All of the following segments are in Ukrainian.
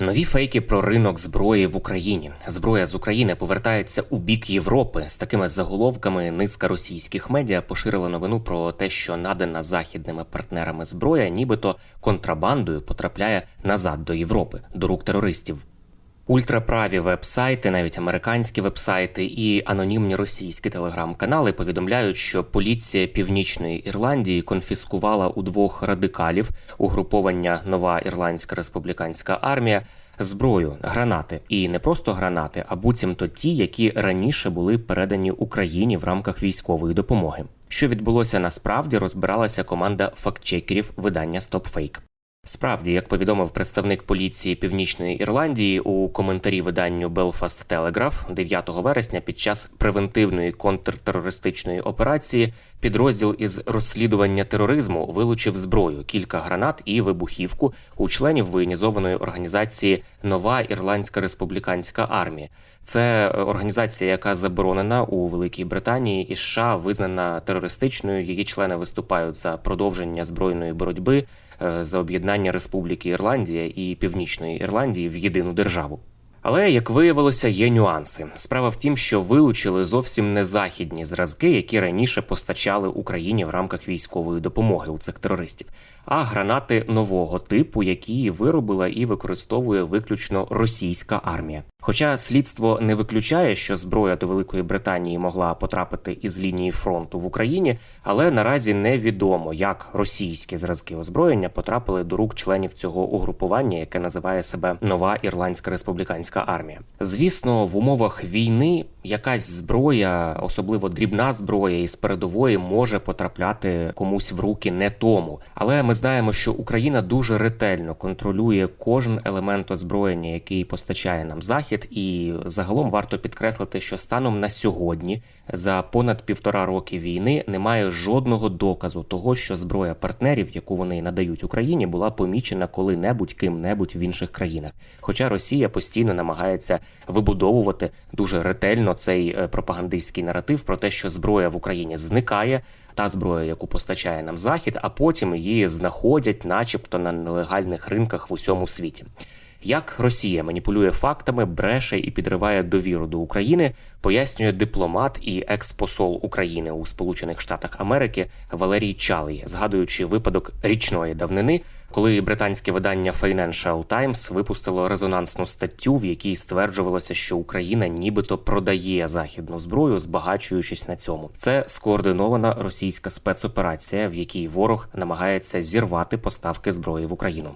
Нові фейки про ринок зброї в Україні. Зброя з України повертається у бік Європи. З такими заголовками низка російських медіа поширила новину про те, що надана західними партнерами зброя, нібито контрабандою потрапляє назад до Європи, до рук терористів. Ультраправі веб-сайти, навіть американські веб-сайти і анонімні російські телеграм-канали повідомляють, що поліція Північної Ірландії конфіскувала у двох радикалів угруповання Нова Ірландська республіканська армія зброю, гранати, і не просто гранати, а буцімто ті, які раніше були передані Україні в рамках військової допомоги. Що відбулося насправді, розбиралася команда фактчекерів видання StopFake. Справді, як повідомив представник поліції Північної Ірландії у коментарі виданню Belfast Telegraph 9 вересня під час превентивної контртерористичної операції підрозділ із розслідування тероризму вилучив зброю, кілька гранат і вибухівку у членів воєнізованої організації Нова Ірландська республіканська армія. Це організація, яка заборонена у Великій Британії і США, визнана терористичною. Її члени виступають за продовження збройної боротьби е, за об'єднання Республіки Ірландія і Північної Ірландії в єдину державу. Але як виявилося, є нюанси. Справа в тім, що вилучили зовсім не західні зразки, які раніше постачали Україні в рамках військової допомоги у цих терористів, а гранати нового типу, які виробила і використовує виключно російська армія. Хоча слідство не виключає, що зброя до Великої Британії могла потрапити із лінії фронту в Україні, але наразі невідомо, як російські зразки озброєння потрапили до рук членів цього угрупування, яке називає себе Нова Ірландська республіканська армія. Звісно, в умовах війни якась зброя, особливо дрібна зброя із передової, може потрапляти комусь в руки не тому. Але ми знаємо, що Україна дуже ретельно контролює кожен елемент озброєння, який постачає нам захід, і загалом варто підкреслити, що станом на сьогодні, за понад півтора роки війни, немає жодного доказу того, що зброя партнерів, яку вони надають Україні, була помічена коли-небудь ким-небудь в інших країнах. Хоча Росія постійно намагається вибудовувати дуже ретельно цей е, пропагандистський наратив про те, що зброя в Україні зникає. Та зброя, яку постачає нам захід, а потім її знаходять, начебто, на нелегальних ринках в усьому світі. Як Росія маніпулює фактами, бреше і підриває довіру до України, пояснює дипломат і експосол України у Сполучених Штатах Америки Валерій Чалий, згадуючи випадок річної давнини, коли британське видання Financial Times випустило резонансну статтю, в якій стверджувалося, що Україна нібито продає західну зброю, збагачуючись на цьому. Це скоординована російська спецоперація, в якій ворог намагається зірвати поставки зброї в Україну.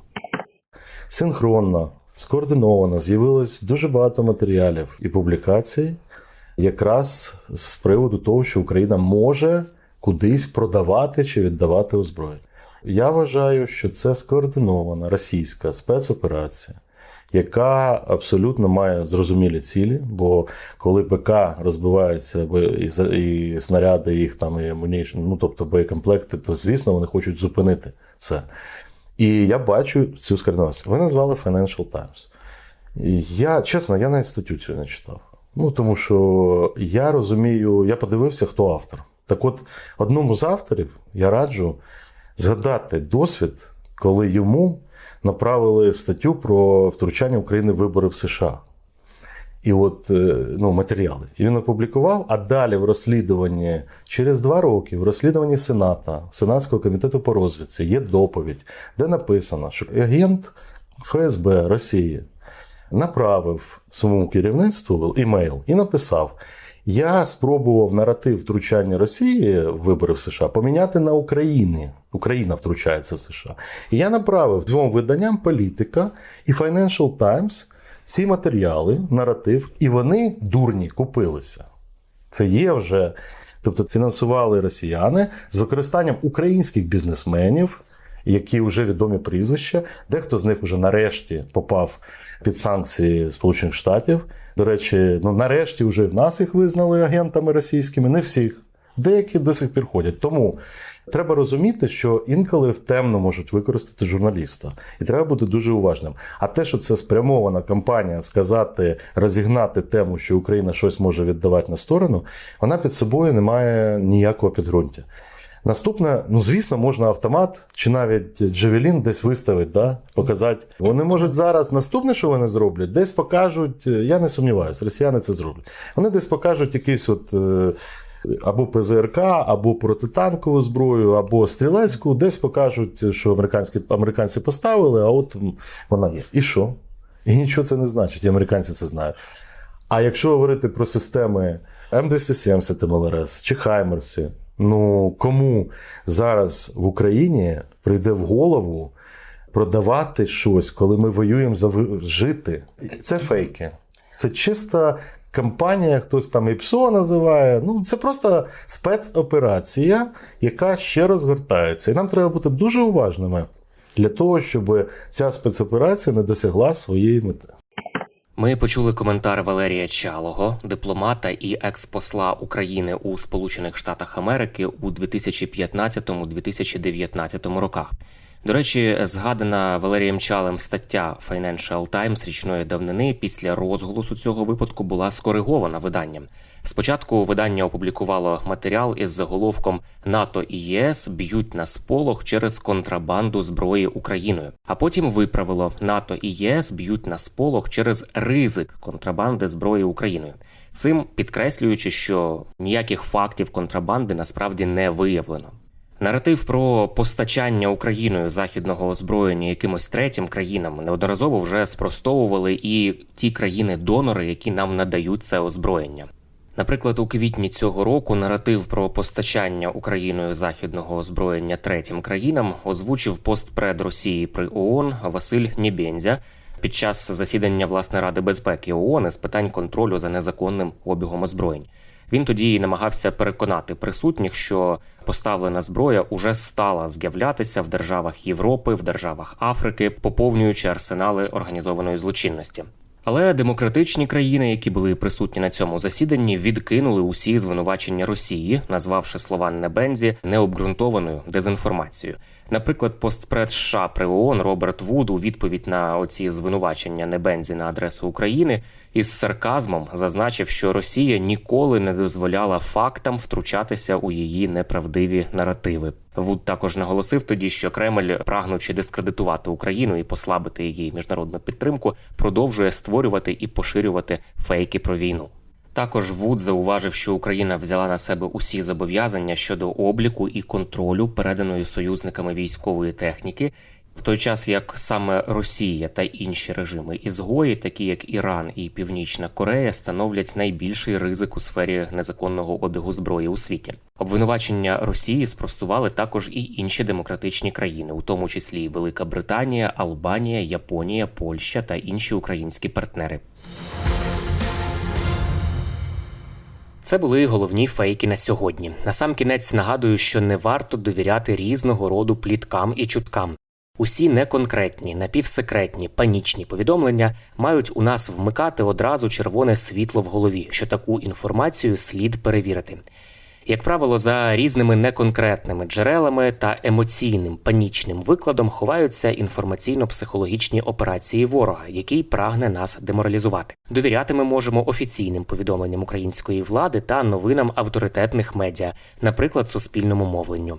синхронно, скоординовано з'явилось дуже багато матеріалів і публікацій, якраз з приводу того, що Україна може кудись продавати чи віддавати озброєння. Я вважаю, що це скоординована російська спецоперація. Яка абсолютно має зрозумілі цілі, бо коли ПК розбивається і, снаряди їх там і амунішн, ну тобто боєкомплекти, то звісно вони хочуть зупинити це. І я бачу цю скоординацію. Ви назвали Financial Times. Я, чесно, я навіть статтю цю не читав. Ну, тому що я розумію, я подивився, хто автор. Так от, одному з авторів я раджу згадати досвід, коли йому направили статтю про втручання України в вибори в США. І от е, ну, матеріали. І він опублікував, а далі в розслідуванні через два роки, в розслідуванні Сената, Сенатського комітету по розвідці, є доповідь, де написано, що агент ФСБ Росії направив своєму керівництву імейл і написав: Я спробував наратив втручання Росії в вибори в США поміняти на Україні. Україна втручається в США. І я направив двом виданням політика і Financial Times ці матеріали, наратив, і вони дурні купилися. Це є вже. Тобто фінансували росіяни з використанням українських бізнесменів, які вже відомі прізвища. Дехто з них вже нарешті попав під санкції Сполучених Штатів. До речі, ну нарешті вже в нас їх визнали агентами російськими, не всіх. Деякі до сих пір ходять. Тому треба розуміти, що інколи в темно можуть використати журналіста, і треба бути дуже уважним. А те, що це спрямована кампанія сказати, розігнати тему, що Україна щось може віддавати на сторону, вона під собою не має ніякого підґрунтя. Наступне, ну звісно, можна автомат чи навіть Джевелін десь виставити, да? показати. Вони можуть зараз наступне, що вони зроблять, десь покажуть. е, Я не сумніваюся, росіяни це зроблять. Вони десь покажуть якийсь от. Або ПЗРК, або протитанкову зброю, або стрілецьку, десь покажуть, що американські, американці поставили, а от вона є. І що? І нічого це не значить, і американці це знають. А якщо говорити про системи М270 МЛРС чи Хаймерси, ну кому зараз в Україні прийде в голову продавати щось, коли ми воюємо за жити? Це фейки. Це чиста кампанія, хтось там ІПСО називає. Ну, це просто спецоперація, яка ще розгортається. І нам треба бути дуже уважними для того, щоб ця спецоперація не досягла своєї мети. Ми почули коментар Валерія Чалого, дипломата і експосла України у Сполучених Штатах Америки у 2015-2019 роках. До речі, згадана Валерієм Чалем стаття Financial Times річної давнини після розголосу цього випадку була скоригована виданням. Спочатку видання опублікувало матеріал із заголовком НАТО і ЄС б'ють на сполох через контрабанду зброї Україною, а потім виправило НАТО і ЄС б'ють на сполох через ризик контрабанди зброї Україною. Цим підкреслюючи, що ніяких фактів контрабанди насправді не виявлено. Наратив про постачання Україною західного озброєння якимось третім країнам неодноразово вже спростовували і ті країни-донори, які нам надають це озброєння. Наприклад, у квітні цього року наратив про постачання Україною західного озброєння третім країнам озвучив постпред Росії при ООН Василь Нєбєнзя під час засідання власне Ради безпеки ООН із питань контролю за незаконним обігом озброєнь. Він тоді намагався переконати присутніх, що поставлена зброя уже стала з'являтися в державах Європи, в державах Африки, поповнюючи арсенали організованої злочинності. Але демократичні країни, які були присутні на цьому засіданні, відкинули усі звинувачення Росії, назвавши слова Небензі необґрунтованою дезінформацією. Наприклад, постпред США при ООН Роберт Вуд у відповідь на оці звинувачення Небензі на адресу України із сарказмом зазначив, що Росія ніколи не дозволяла фактам втручатися у її неправдиві наративи. Вуд також наголосив тоді, що Кремль, прагнучи дискредитувати Україну і послабити її міжнародну підтримку, продовжує створювати і поширювати фейки про війну. Також Вуд зауважив, що Україна взяла на себе усі зобов'язання щодо обліку і контролю переданої союзниками військової техніки, в той час як саме Росія та інші режими ізгої, такі як Іран і Північна Корея, становлять найбільший ризик у сфері незаконного обігу зброї у світі. Обвинувачення Росії спростували також і інші демократичні країни, у тому числі Велика Британія, Албанія, Японія, Польща та інші українські партнери. Це були головні фейки на сьогодні. Насамкінець нагадую, що не варто довіряти різного роду пліткам і чуткам. Усі неконкретні, напівсекретні, панічні повідомлення мають у нас вмикати одразу червоне світло в голові, що таку інформацію слід перевірити. Як правило, за різними неконкретними джерелами та емоційним панічним викладом ховаються інформаційно-психологічні операції ворога, який прагне нас деморалізувати. Довіряти ми можемо офіційним повідомленням української влади та новинам авторитетних медіа, наприклад, суспільному мовленню.